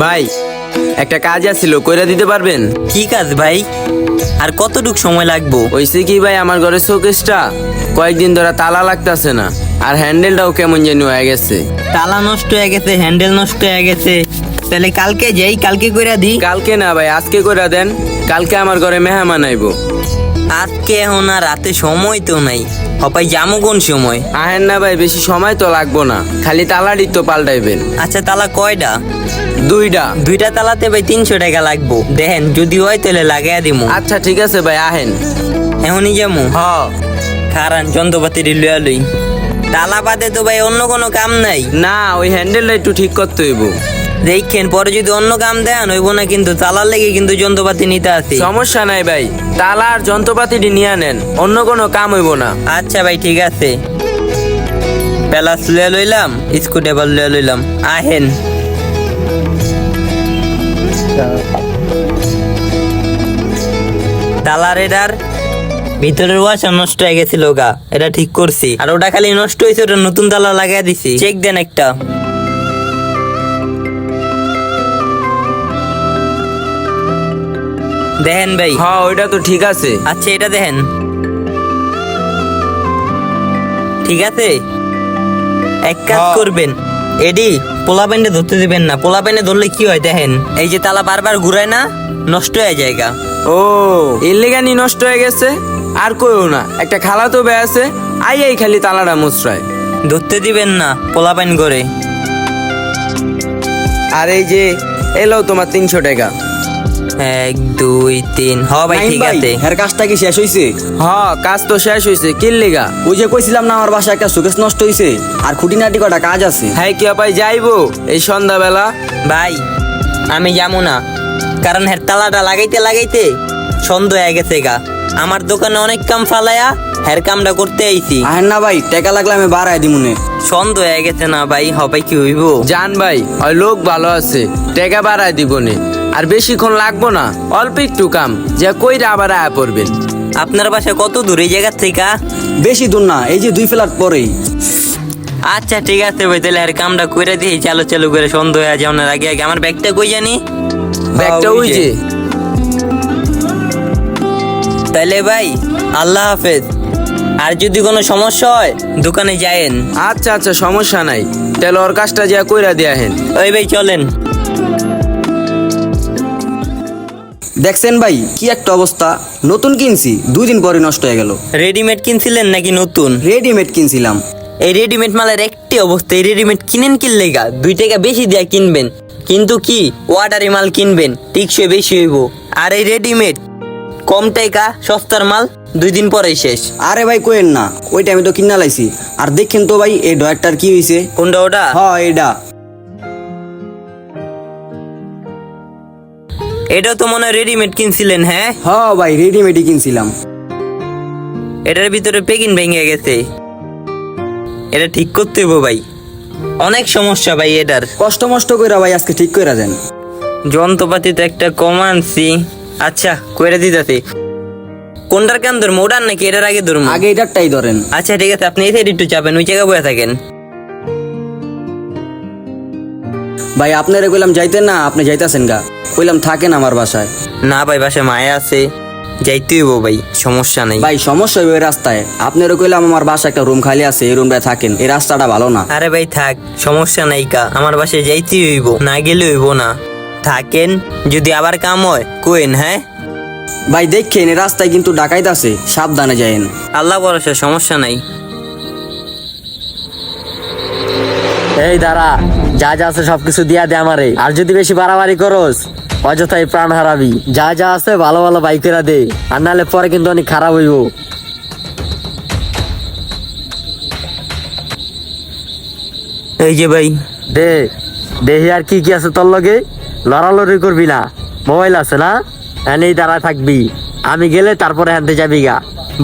ভাই একটা কাজ আছিল কইরা দিতে পারবেন? কি কাজ ভাই? আর কতটুক সময় লাগবো? ওইসে কি ভাই আমার ঘরে শোকেসটা? কয়েকদিন ধরে তালা লাগতাছে না আর হ্যান্ডেলটাও কেমন যেন হয়ে গেছে। তালা নষ্ট হয়ে গেছে হ্যান্ডেল নষ্ট হয়ে গেছে। তাহলে কালকে যাই কালকে কইরা দি কালকে না ভাই আজকে কইরা দেন কালকে আমার ঘরে মেহমান আইবো। আজকে এখন আর রাতে সময় তো নাই। হপাই যামো কোন সময়? আহেন না ভাই বেশি সময় তো লাগবো না। খালি তালারই তো পাল্টাইবেন। আচ্ছা তালা কয়টা দুইটা দুইটা তালাতে ভাই তিনশো টাকা লাগবো। দেখেন যদি হয় তাহলে লাগাইয়া দিমু। আচ্ছা ঠিক আছে ভাই আহেন। এখনই যামু? হ। খারান যন্ত্রপাতি লইয়া লই। তালা বাদে তো ভাই অন্য কোনো কাম নাই। না ওই হ্যান্ডেলটা একটু ঠিক করতে হইব। দেখেন পরে যদি অন্য কাম দেন হইব না কিন্তু তালার লেগে কিন্তু যন্ত্রপাতি নিতে আসি। সমস্যা নাই ভাই তালা আর যন্ত্রপাতিটি নিয়ে নেন অন্য কোনো কাম হইব না। আচ্ছা ভাই ঠিক আছে। প্যালাস লইয়া লইলাম স্কুটেবল লইয়া লইলাম আহেন। তালার এটার ভিতরের ওয়াশা নষ্ট হয়ে গেছিল গা এটা ঠিক করছি। আর ওটা খালি নষ্ট হয়েছে ওটা নতুন তালা লাগাই দিছি। চেক দেন একটা। দেখেন ভাই। হ্যাঁ ওইটা তো ঠিক আছে। আচ্ছা এটা দেখেন। ঠিক আছে? এক কাজ হ্যাঁ। করবেন। এডি পোলা প্যান্টে ধরতে দিবেন না। পোলা প্যান্টে ধরলে কি হয় দেখেন? এই যে তালা বারবার ঘুরায় না নষ্ট হয়ে জায়গা ও এর লেগানি নষ্ট হয়ে গেছে? আর কইও না একটা খালা তো বে আছে আই আই খালি তালাটা মুচড়ায়। ধরতে দিবেন না পোলা প্যান্ট করে। আর এই যে এলো তোমার তিনশো টাকা। এক দুই তিন। হ ভাই ঠিক আছে। এর কাজটা কি শেষ হইছে? হ কাজ তো শেষ হয়েছে কিল লেগা। ওই যে কইছিলাম না আমার বাসায় একটা সুকেশ নষ্ট হইছে আর খুঁটিনাটি কটা কাজ আছে? হ্যাঁ কি আপাই যাইবো। এই সন্ধ্যাবেলা। ভাই আমি যাব না। কারণ হের তালাটা লাগাইতে লাগাইতে সন্দেহ হয়ে গেছে গা। আমার দোকানে অনেক কাম ফালায়া হের কামটা করতে আইছি। আহেন না ভাই টাকা লাগলে আমি বাড়াই দিমুনে সন্দেহ হয়ে গেছে না ভাই হবে কি হইব? জান ভাই ওই লোক ভালো আছে টাকা বাড়ায় দিব নে। আর বেশিক্ষণ লাগবো না অল্প একটু কাম যে কইরা আবার আয়া পড়বেন। আপনার বাসা কত দূর এই জায়গার থেকে? বেশি দূর না এই যে দুই ফ্ল্যাট পরেই। আচ্ছা ঠিক আছে ভাই তাহলে আর কামটা করে দিয়ে চালু চালু করে সন্দেহ হয়ে যাওয়ার আগে আগে। আমার ব্যাগটা কই জানি? ব্যাগটা হ্যাঁ, ওই যে। তাহলে ভাই আল্লাহ হাফেজ। আর যদি কোনো সমস্যা হয় দোকানে যায়েন। আচ্ছা আচ্ছা সমস্যা নাই। তাহলে ওর কাজটা যা কইরা দিয়া হেন। ওই ভাই চলেন। দেখছেন ভাই কি একটা অবস্থা। নতুন কিনছি দুই দিন পরে নষ্ট হয়ে গেল। রেডিমেড কিনছিলেন নাকি নতুন? রেডিমেড কিনছিলাম। এই রেডিমেড মালের একটি অবস্থা এই রেডিমেড কিনেন কিনলে গা দুই টাকা বেশি দিয়া কিনবেন। কিন্তু কি ওয়াটারি মাল কিনবেন টিকসই বেশি হইব। আর এই রেডিমেড কম টাকা সস্তার মাল দুই দিন পরেই শেষ। আরে ভাই কোয়েন না ওইটা আমি তো কিনা লাইছি। আর দেখেন তো ভাই এই ডয়ারটার কি হইছে? কোনটা ওটা? হ এটা এটাও তো মনে হয় রেডিমেড কিনছিলেন হ্যাঁ? হ ভাই রেডিমেডই কিনছিলাম। এটার ভিতরে পেকিং ভেঙে গেছে। এটা ঠিক করতে হইব ভাই। অনেক সমস্যা ভাই এটার। কষ্ট মষ্ট কইরা ভাই আজকে ঠিক কইরা দেন। যন্ত্রপাতি তো একটা কম আনছি। আচ্ছা কইরা দিতেছি। কোনটার কেন ধরবো ওটার নাকি এটার আগে ধরবো আগে এটারটাই ধরেন। আচ্ছা ঠিক আছে আপনি এই সাইড একটু চাপেন ওই জায়গায় বসে থাকেন। ভাই আপনারে কইলাম যাইতেন না আপনি যাইতাছেন গা। কইলাম থাকেন আমার বাসায়। না ভাই বাসায় মায়া আছে। যাইতে হইব ভাই সমস্যা নাই। ভাই সমস্যা হইবে এই রাস্তায়। আপনারও কইলাম আমার বাসায় একটা রুম খালি আছে এই রুমটায় থাকেন এই রাস্তাটা ভালো না। আরে ভাই থাক সমস্যা নাই কা আমার বাসায় যাইতে হইব না গেলে হইব না। থাকেন যদি আবার কাম হয় কোয়েন হ্যাঁ? ভাই দেখেন এই রাস্তায় কিন্তু ডাকাইত আছে সাবধানে যায়েন আল্লাহ ভরসা সমস্যা নাই। এই দাঁড়া। যা যা আছে সবকিছু দিয়া দে আমারে। আর যদি বেশি বাড়াবাড়ি করস অযথাই প্রাণ হারাবি। যা যা আছে ভালো ভালো বাইকেরা দে আর নাহলে পরে কিন্তু অনেক খারাপ হইব। এই যে ভাই। দে দেহি আর কি কি আছে তোর লগে? লড়ালড়ি করবি না। মোবাইল আছে না? এনেই দাঁড়ায় থাকবি। আমি গেলে তারপরে হানতে যাবি গা।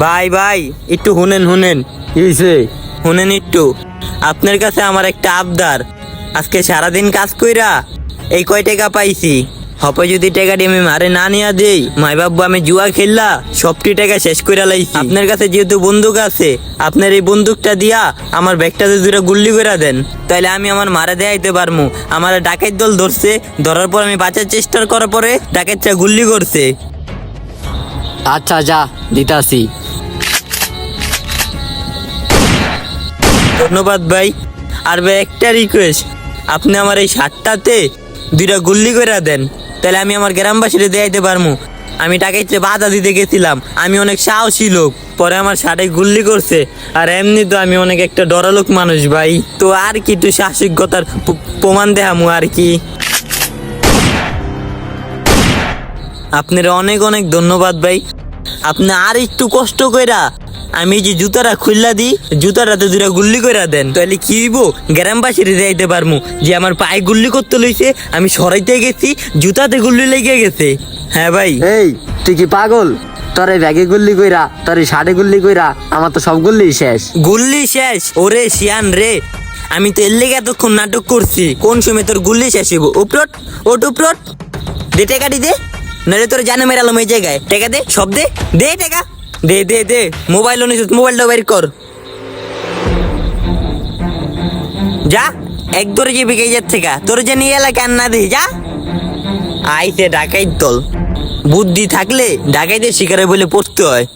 ভাই ভাই একটু হুনেন হুনেন। কি হইছে? শুনেন একটু। আপনার কাছে আমার একটা আবদার। আজকে সারাদিন কাজ কইরা এই কয় টাকা পাইছি? হপে যদি টাকাটি আমি মারে না নিয়ে দেই মাই বাবু আমি জুয়া খেললা সবটি টাকা শেষ করে লাইছি। আপনার কাছে যেহেতু বন্দুক আছে আপনার এই বন্দুকটা দিয়া আমার ব্যাগটাতে দুটো গুল্লি করে দেন তাইলে আমি আমার মারা দেখাইতে পারমু। আমার ডাকের দল ধরছে ধরার পর আমি বাঁচার চেষ্টা করার পরে ডাকাতটা গুল্লি করছে। আচ্ছা যা দিতাছি। ধন্যবাদ ভাই। আর ভাই একটা রিকোয়েস্ট আপনি আমার এই শার্টটাতে দুইটা গুল্লি করে দেন। তাহলে আমি আমার গ্রামবাসীরে দেখাইতে পারমু। আমি টাকাইতে বাধা দিতে গেছিলাম। আমি অনেক সাহসী লোক। পরে আমার শার্টে গুল্লি করছে। আর এমনি তো আমি অনেক একটা ডরালোক মানুষ ভাই। তো আর কি একটু সাহসিকতার প্রমাণ দেখামু আর কি। আপনার অনেক অনেক ধন্যবাদ ভাই। আপনি আর একটু কষ্ট কইরা আমি যে জুতাটা খুললা দিই জুতাটাতে দুটা গুল্লি কইরা দেন। তাহলে কি হইব? গ্রামবাসীর যাইতে পারমু যে আমার পায়ে গুল্লি করতে লইছে আমি সরাইতে গেছি জুতাতে গুল্লি লেগে গেছে। হ্যাঁ ভাই। এই তুই কি পাগল? তোর এই ব্যাগে গুল্লি কইরা তোর এই শার্টে গুল্লি কইরা আমার তো সব গুল্লি শেষ। গুল্লি শেষ? ওরে শিয়ান রে। আমি তো এর লেগে এতক্ষণ নাটক করছি। কোন সময় তোর গুল্লি শেষ হইব? উপরট ওট উপরট। দে টেকাটি দে নাহলে তোর জানে মেরালাম এই জায়গায় টেকা দে সব দে। দে টেকা। দে দে দে, মোবাইল নিস মোবাইলটা বের কর। যা, এক ধরে যে বিকে যাচ্ছে গা, তোর যে নিয়ে এলাকা না দি, যা। আইতে ডাকাই দল। বুদ্ধি থাকলে ডাকাইতে শিকারে বলে পড়তে হয়।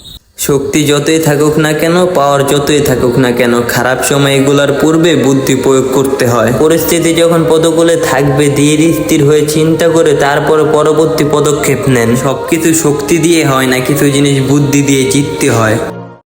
শক্তি যতই থাকুক না কেন পাওয়ার যতই থাকুক না কেন, খারাপ সময় এগুলার পূর্বে বুদ্ধি প্রয়োগ করতে হয়। পরিস্থিতি যখন পদকূলে থাকবে, ধীর স্থির হয়ে চিন্তা করে তারপরে পরবর্তী পদক্ষেপ নেন। সবকিছু শক্তি দিয়ে হয় না, কিছু জিনিস বুদ্ধি দিয়ে জিততে হয়।